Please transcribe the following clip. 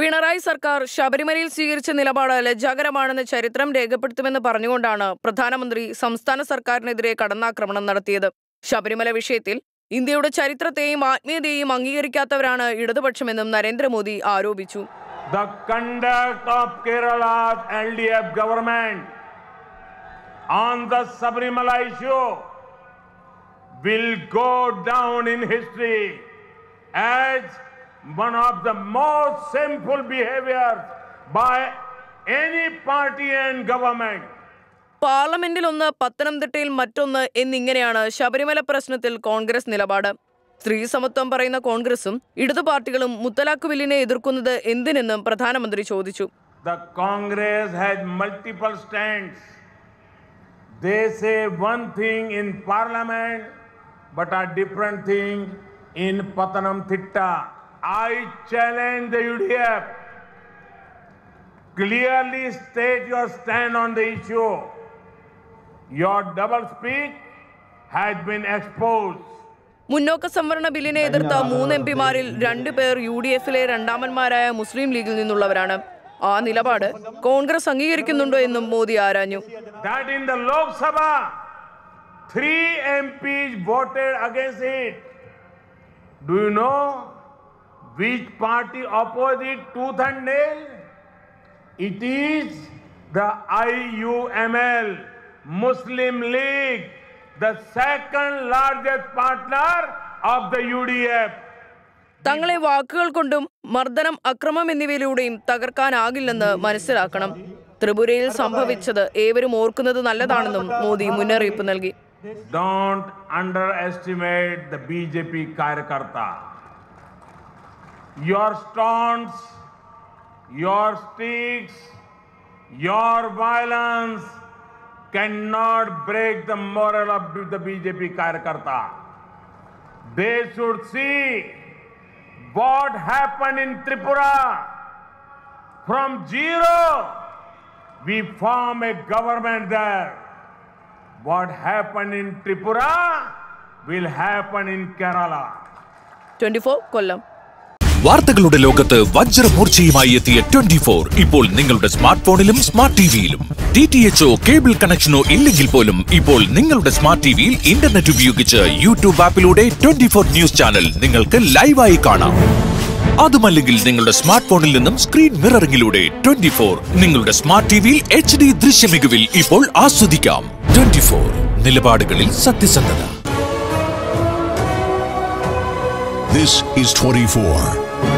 പിണറായി സർക്കാർ ശബരിമലയിൽ സ്വീകരിച്ച നിലപാട് ലജ്ജാകരമാണെന്ന് ചരിത്രം രേഖപ്പെടുത്തുമെന്ന് പറഞ്ഞുകൊണ്ടാണ് പ്രധാനമന്ത്രി സംസ്ഥാന സർക്കാരിനെതിരെ കടന്നാക്രമണം നടത്തിയത്. ശബരിമല വിഷയത്തിൽ ഇന്ത്യയുടെ ചരിത്രത്തെയും ആത്മീയതയെയും അംഗീകരിക്കാത്തവരാണ് ഇടതുപക്ഷമെന്നും നരേന്ദ്രമോദി ആരോപിച്ചു. The conduct of government on the issue will go down in history as one of the most sinful behaviors by any party and government. പാർലമെന്റിൽ ഒന്ന് പത്തനംതിട്ടയിൽ മറ്റൊന്ന് എന്നിങ്ങനെയാണ് ശബരിമല പ്രശ്നത്തിൽ കോൺഗ്രസ് നിലപാട് സ്ത്രീ സമത്വം പറയുന്ന കോൺഗ്രസും ഇടതു പാർട്ടികളും മുത്തലാഖ് ബില്ലിനെ എതിർക്കുന്നത് എന്തിനെന്നും പ്രധാനമന്ത്രി ചോദിച്ചു The Congress has multiple stands. They say one thing in parliament, but a different thing in Patanam Thitta. I challenge the UDF. Clearly state your stand on the issue. Your double speak has been exposed. മുന്നോക്ക സംവരണ ബില്ലിനെ എതിർത്ത മൂന്ന് M പിമാരിൽ രണ്ടുപേർ U D എഫിലെ രണ്ടാമന്മാരായ മുസ്ലിം ലീഗിൽ നിന്നുള്ളവരാണ് ആ നിലപാട് കോൺഗ്രസ് അംഗീകരിക്കുന്നുണ്ടോ എന്നും മോദി ആരാഞ്ഞു That in the Lok Sabha, three MPs voted against it. Which party opposite it tooth and nail? It is the IUML, Muslim League, the second largest partner of the UDF. തങ്ങളെ വാക്കുകൾ കൊണ്ടും മർദ്ദനം അക്രമം എന്നിവയിലൂടെയും തകർക്കാനാകില്ലെന്ന് മനസ്സിലാക്കണം ത്രിപുരയിൽ സംഭവിച്ചത് ഏവരും ഓർക്കുന്നത് നല്ലതാണെന്നും മോദി മുന്നറിയിപ്പ് നൽകി don't underestimate the B J P Karyakarta. your stones, your sticks, your violence cannot break the morale of the BJP Karyakarta. They should see what happened in Tripura. From zero, we form a government there. What happened in Tripura will happen in Kerala. 24 column. വാർത്തകളുടെ ലോകത്ത് വജ്രമൂർച്ചയുമായി എത്തിയ twenty four. ഇപ്പോൾ നിങ്ങളുടെ smart ഫോണിലും smart ടിവിയിലും. D T H cable കണക്ഷനോ ഇല്ലെങ്കിൽ പോലും ഇപ്പോൾ നിങ്ങളുടെ സ്മാർട്ട് ടിവിയിൽ ഇന്റർനെറ്റ് ഉപയോഗിച്ച് യൂട്യൂബ് ആപ്പിലൂടെ ട്വന്റി ഫോർ ന്യൂസ് ചാനൽ നിങ്ങൾക്ക് ലൈവായി കാണാം. അതുമല്ലെങ്കിൽ നിങ്ങളുടെ സ്മാർട്ട് ഫോണിൽ നിന്നും സ്ക്രീൻ മിററിംഗിലൂടെ ട്വന്റി ഫോർ. നിങ്ങളുടെ സ്മാർട്ട് ടിവിയിൽ എച്ച് ഡി ദൃശ്യമികവിൽ ഇപ്പോൾ ആസ്വദിക്കാം. Twenty four. നിലപാടുകളിൽ സത്യസന്ധത. This is 24.